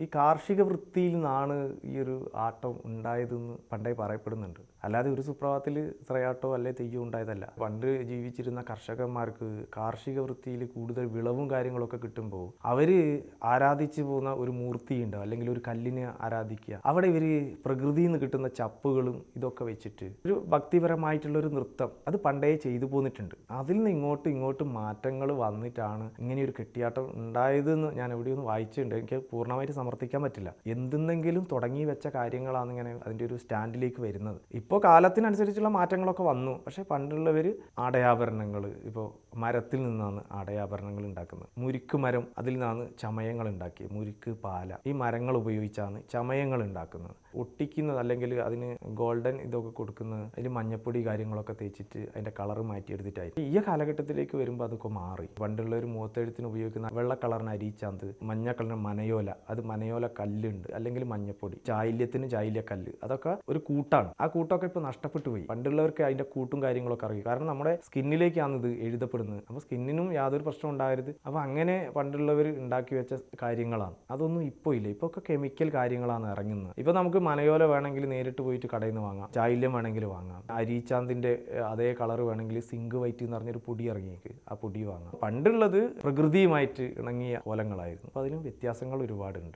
ഈ കാർഷിക വൃത്തിയിൽ നിന്നാണ് ഈ ഒരു ആട്ടം ഉണ്ടായതെന്ന് പണ്ടേ പറയപ്പെടുന്നുണ്ട്. അല്ലാതെ ഒരു സുപ്രഭാതത്തിൽ ശ്രയാട്ടോ അല്ലെ തെയ്യോ ഉണ്ടായതല്ല. പണ്ട് ജീവിച്ചിരുന്ന കർഷകന്മാർക്ക് കാർഷിക വൃത്തിയിൽ കൂടുതൽ വിളവും കാര്യങ്ങളൊക്കെ കിട്ടുമ്പോൾ അവർ ആരാധിച്ചു പോകുന്ന ഒരു മൂർത്തിയുണ്ട് അല്ലെങ്കിൽ ഒരു കല്ലിനെ ആരാധിക്കുക. അവിടെ ഇവർ പ്രകൃതിയിൽ നിന്ന് കിട്ടുന്ന ചപ്പുകളും ഇതൊക്കെ വെച്ചിട്ട് ഒരു ഭക്തിപരമായിട്ടുള്ള ഒരു നൃത്തം അത് പണ്ടേ ചെയ്തു പോന്നിട്ടുണ്ട്. അതിൽ നിന്ന് ഇങ്ങോട്ട് ഇങ്ങോട്ട് മാറ്റങ്ങൾ വന്നിട്ടാണ് ഇങ്ങനെ ഒരു കെട്ടിയാട്ടം ഉണ്ടായതെന്ന് ഞാൻ എവിടെയൊന്ന് വായിച്ചിട്ടുണ്ട്. എനിക്ക് പൂർണമായിട്ട് സമർത്ഥിക്കാൻ പറ്റില്ല. എന്തെന്നെങ്കിലും തുടങ്ങി വെച്ച കാര്യങ്ങളാണ് ഇങ്ങനെ അതിന്റെ ഒരു സ്റ്റാൻഡിലേക്ക് വരുന്നത്. ഇപ്പോൾ കാലത്തിനനുസരിച്ചുള്ള മാറ്റങ്ങളൊക്കെ വന്നു. പക്ഷേ പണ്ടുള്ളവർ ആടയാഭരണങ്ങൾ ഇപ്പോൾ മരത്തിൽ നിന്നാണ് ആടയാഭരണങ്ങൾ ഉണ്ടാക്കുന്നത്. മുരിക്ക് മരം അതിൽ നിന്നാണ് ചമയങ്ങൾ ഉണ്ടാക്കിയത്. മുരിക്ക് പാല ഈ മരങ്ങൾ ഉപയോഗിച്ചാണ് ചമയങ്ങൾ ഉണ്ടാക്കുന്നത്. ഒട്ടിക്കുന്നത് അല്ലെങ്കിൽ അതിന് ഗോൾഡൻ ഇതൊക്കെ കൊടുക്കുന്നത് അതിന് മഞ്ഞപ്പൊടി കാര്യങ്ങളൊക്കെ തേച്ചിട്ട് അതിന്റെ കളർ മാറ്റിയെടുത്തിട്ടായിരിക്കും. ഈ കാലഘട്ടത്തിലേക്ക് വരുമ്പോൾ അതൊക്കെ മാറി. പണ്ടുള്ളവർ മുഖത്തെഴുത്തിന് ഉപയോഗിക്കുന്ന വെള്ള കളറിന് അരിച്ചാന്ത് മഞ്ഞ കളറിന് മനയോല. അത് മനയോല കല്ലുണ്ട് അല്ലെങ്കിൽ മഞ്ഞപ്പൊടി. ചായല്യത്തിന് ചായല്യ കല്ല്. അതൊക്കെ ഒരു കൂട്ടാണ്. ആ കൂട്ടൊക്കെ ഇപ്പോൾ നഷ്ടപ്പെട്ടു പോയി. പണ്ടുള്ളവർക്ക് അതിന്റെ കൂട്ടും കാര്യങ്ങളൊക്കെ അറിയും. കാരണം നമ്മുടെ സ്കിന്നിലേക്കാണ് ഇത് എഴുതപ്പെടുന്നത്. അപ്പോൾ സ്കിന്നിനും യാതൊരു പ്രശ്നം ഉണ്ടാകരുത്. അപ്പോൾ അങ്ങനെ പണ്ടുള്ളവർ ഉണ്ടാക്കി വെച്ച കാര്യങ്ങളാണ്. അതൊന്നും ഇപ്പോൾ ഇല്ല. ഇപ്പോൾ ഒക്കെ കെമിക്കൽ കാര്യങ്ങളാണ് ഇറങ്ങുന്നത്. ഇപ്പോൾ നമുക്ക് മനയോല വേണമെങ്കിൽ നേരിട്ട് പോയിട്ട് കടയിൽ നിന്ന് വാങ്ങാം. ചായല്യം വേണമെങ്കിൽ വാങ്ങാം. അരീച്ചാന്തിന്റെ അതേ കളർ വേണമെങ്കിൽ സിങ്ക് വൈറ്റ് എന്ന് പറഞ്ഞൊരു പൊടി ഇറങ്ങിയേക്ക് ആ പൊടി വാങ്ങാം. പണ്ടുള്ളത് പ്രകൃതിയുമായിട്ട് ഇണങ്ങിയ കോലങ്ങളായിരുന്നു. അപ്പോൾ അതിലും വ്യത്യാസങ്ങൾ ഒരുപാടുണ്ട്.